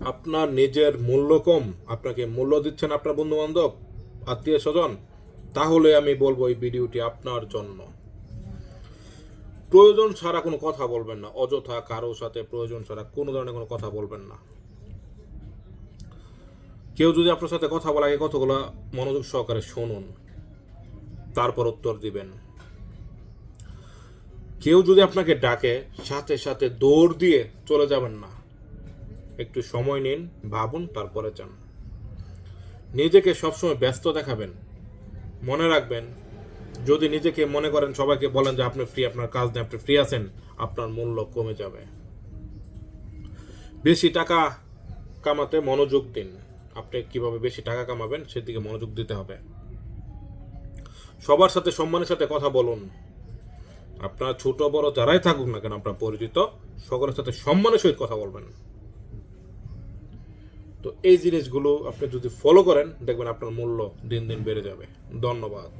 আপনার নিজের মূল্য কম, আপনাকে মূল্য দিচ্ছেন আপনার বন্ধু বান্ধব আত্মীয় স্বজন, তাহলে আমি বলব এই ভিডিওটি আপনার জন্য। প্রয়োজন ছাড়া কোনো কথা বলবেন না, অযথা কারোর সাথে প্রয়োজন ছাড়া কোনো ধরনের কোনো কথা বলবেন না। কেউ যদি আপনার সাথে কথা বলা, আগে কথাগুলো মনোযোগ সহকারে শুনুন, তারপর উত্তর দিবেন। কেউ যদি আপনাকে ডাকে, সাথে সাথে দৌড় দিয়ে চলে যাবেন না একটু সময় নিন, ভাবুন, তারপরে যান নিজেকে সবসময় ব্যস্ত দেখাবেন। মনে রাখবেন, যদি নিজেকে মনে করেন, সবাইকে বলেন যে আপনি ফ্রি আপনার কাজ নেই, আপনি ফ্রি আছেন, আপনার মূল্য কমে যাবে। বেশি টাকা কামাতে মনোযোগ দিন। আপনি কীভাবে বেশি টাকা কামাবেন, সেদিকে মনোযোগ দিতে হবে। সবার সাথে, সম্মানের সাথে কথা বলুন। আপনার ছোট বড় যারাই থাকুক না কেন, আপনার পরিচিত, সকলের সাথে সম্মানের সহিত কথা বলবেন। তো এই জিনিসগুলো আপনি যদি ফলো করেন, দেখবেন আপনার মূল্য দিন দিন বেড়ে যাবে। ধন্যবাদ।